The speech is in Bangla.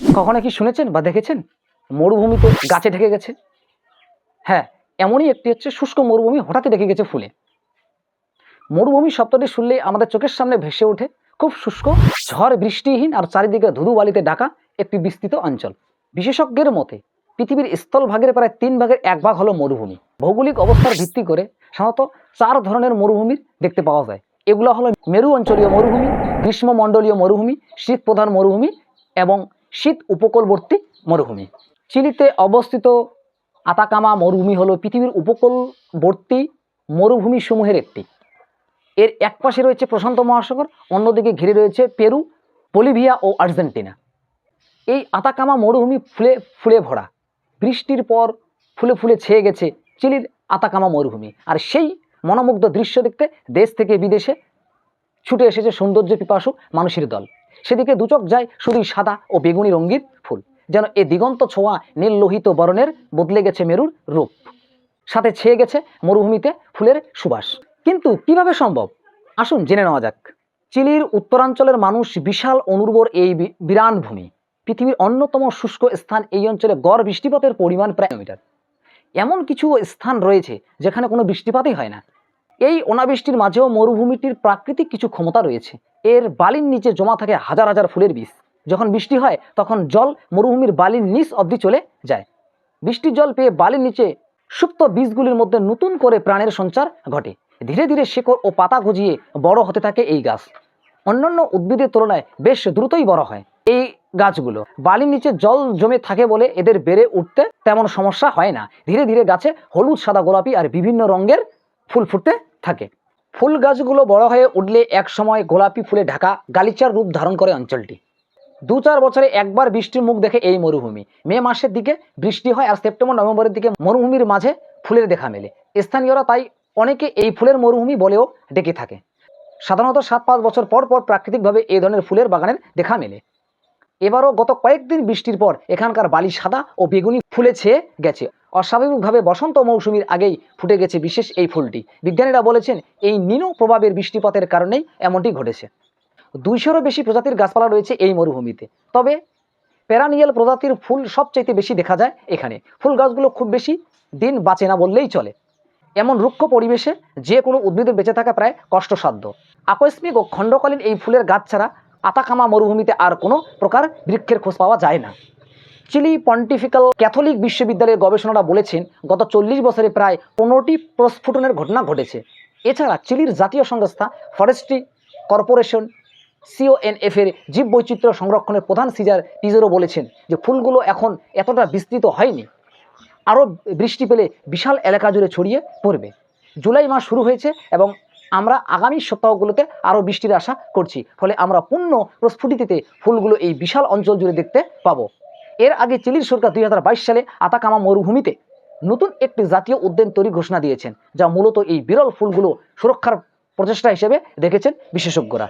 কখনো কি শুনেছেন বা দেখেছেন? মরুভূমিতে গাছে ঢেকে গেছে। হ্যাঁ এমনই একটি হচ্ছে শুষ্ক মরুভূমি হঠাৎই ঢেকে গেছে ফুলে। মরুভূমি শব্দটি শুনলে আমাদের চোখের সামনে ভেসে ওঠে। খুব শুষ্ক, ঝড় বৃষ্টিহীন আর চারিদিকে ধুধু বালিতে ঢাকা একটি বিস্তৃত অঞ্চল। বিশেষজ্ঞের মতে, পৃথিবীর স্থলভাগের প্রায় তিন ভাগের এক ভাগ হলো মরুভূমি। ভৌগোলিক অবস্থার ভিত্তি করে সাধারণত চার ধরনের মরুভূমির দেখতে পাওয়া যায়। এগুলো হলো মেরু অঞ্চলীয় মরুভূমি, গ্রীষ্মমণ্ডলীয় মরুভূমি শীত প্রধান মরুভূমি এবং শীত উপকূলবর্তী মরুভূমি। চিলিতে অবস্থিত আতাকামা মরুভূমি হলো পৃথিবীর উপকূলবর্তী মরুভূমি সমূহের একটি। এর এক পাশে রয়েছে প্রশান্ত মহাসাগর, অন্যদিকে ঘিরে রয়েছে পেরু, বলিভিয়া ও আর্জেন্টিনা। এই আতাকামা মরুভূমি ফুলে ফুলে ভরা। বৃষ্টির পর ফুলে ফুলে ছেয়ে গেছে চিলির আতাকামা মরুভূমি। আর সেই মনোমুগ্ধ দৃশ্য দেখতে দেশ থেকে বিদেশে ছুটে এসেছে সৌন্দর্য পিপাসু মানুষের দল। সেদিকে দুচক যায় শুধুই সাদা ও বেগুনি রঙ্গিন ফুল, যেন এ দিগন্ত ছোঁয়া নীল লোহিত বরণের বদলে গেছে মেরুর রূপ। সাথে ছেয়ে গেছে মরুভূমিতে ফুলের সুবাস। কিন্তু কীভাবে সম্ভব? আসুন জেনে নেওয়া যাক। চিলির উত্তরাঞ্চলের মানুষ বিশাল অনুর্বর এই বিরান ভূমি পৃথিবীর অন্যতম শুষ্ক স্থান এই অঞ্চলে গড় বৃষ্টিপাতের পরিমাণ প্রায় মিটার এমন কিছু স্থান রয়েছে যেখানে কোনো বৃষ্টিপাতই হয় না। এই অনাবৃষ্টির মাঝেও মরুভূমিটির প্রাকৃতিক কিছু ক্ষমতা রয়েছে। এর বালির নিচে জমা থাকে হাজার হাজার ফুলের বীজ। যখন বৃষ্টি হয়, তখন জল মরুভূমির বালির নিচ অবধি চলে যায়। বৃষ্টির জল পেয়ে বালির নিচে সুপ্ত বীজগুলির মধ্যে নতুন করে প্রাণের সঞ্চার ঘটে। ধীরে ধীরে শেকড় ও পাতা গজিয়ে বড় হতে থাকে এই গাছ। অন্যান্য উদ্ভিদের তুলনায় বেশ দ্রুতই বড় হয় এই গাছগুলো। বালির নিচে জল জমে থাকে বলে এদের বেড়ে উঠতে তেমন সমস্যা হয় না। ধীরে ধীরে গাছে হলুদ, সাদা গোলাপি আর বিভিন্ন রঙের ফুল ফুটতে থাকে। ফুল গাছগুলো বড় হয়ে উঠলে এক সময় গোলাপি ফুলে ঢাকা গালিচার রূপ ধারণ করে অঞ্চলটি। দু চার বছরে একবার বৃষ্টির মুখ দেখে এই মরুভূমি। মে মাসের দিকে বৃষ্টি হয় আর সেপ্টেম্বর, নভেম্বরের দিকে মরুভূমির মাঝে ফুলের দেখা মেলে। স্থানীয়রা তাই অনেকে এই ফুলের মরুভূমি বলেও ডেকে থাকে। সাধারণত সাত পাঁচ বছর পর পর প্রাকৃতিকভাবে এই ধরনের ফুলের বাগানের দেখা মেলে। এবারও গত কয়েকদিন বৃষ্টির পর এখানকার বালি সাদা ও বেগুনি ফুলে ছেয়ে গেছে। অস্বাভাবিকভাবে বসন্ত মৌসুমীর আগেই ফুটে গেছে বিশেষ এই ফুলটি। বিজ্ঞানীরা বলেছেন, এই নিনো প্রভাবের বৃষ্টিপাতের কারণেই এমনটি ঘটেছে। দুইশোরও বেশি প্রজাতির গাছপালা রয়েছে এই মরুভূমিতে। তবে প্যারানিয়াল প্রজাতির ফুল সবচাইতে বেশি দেখা যায় এখানে। ফুল গাছগুলো খুব বেশি দিন বাঁচে না বললেই চলে। এমন রুক্ষ পরিবেশে যে কোনো উদ্ভিদের বেঁচে থাকা প্রায় কষ্টসাধ্য। আকস্মিক ও খণ্ডকালীন এই ফুলের গাছ ছাড়া আতাকামা মরুভূমিতে আর কোনো প্রকার বৃক্ষের খোঁজ পাওয়া যায় না। চিলি পন্টিফিক্যাল ক্যাথলিক বিশ্ববিদ্যালয়ের গবেষণারা বলেছেন, গত চল্লিশ বছরে প্রায় পনেরোটি প্রস্ফুটনের ঘটনা ঘটেছে। এছাড়া চিলির জাতীয় সংস্থা ফরেস্ট্রি কর্পোরেশন সিওএনএফ এর জীববৈচিত্র্য সংরক্ষণের প্রধান সিজার টিজেরও বলেছেন যে ফুলগুলো এখন এতটা বিস্তৃত হয়নি। আরও বৃষ্টি পেলে বিশাল এলাকা জুড়ে ছড়িয়ে পড়বে। জুলাই মাস শুরু হয়েছে এবং আমরা আগামী সপ্তাহগুলোতে আরও বৃষ্টির আশা করছি। ফলে আমরা পূর্ণ প্রস্ফুটিতে ফুলগুলো এই বিশাল অঞ্চল জুড়ে দেখতে পাবো। এর আগে চিলির সরকার দুই হাজার বাইশ সালে আতাকামা মরুভূমিতে নতুন একটি জাতীয় উদ্যান তৈরি ঘোষণা দিয়েছেন, যা মূলত এই বিরল ফুলগুলো সুরক্ষার প্রচেষ্টা হিসেবে দেখেছেন বিশেষজ্ঞরা।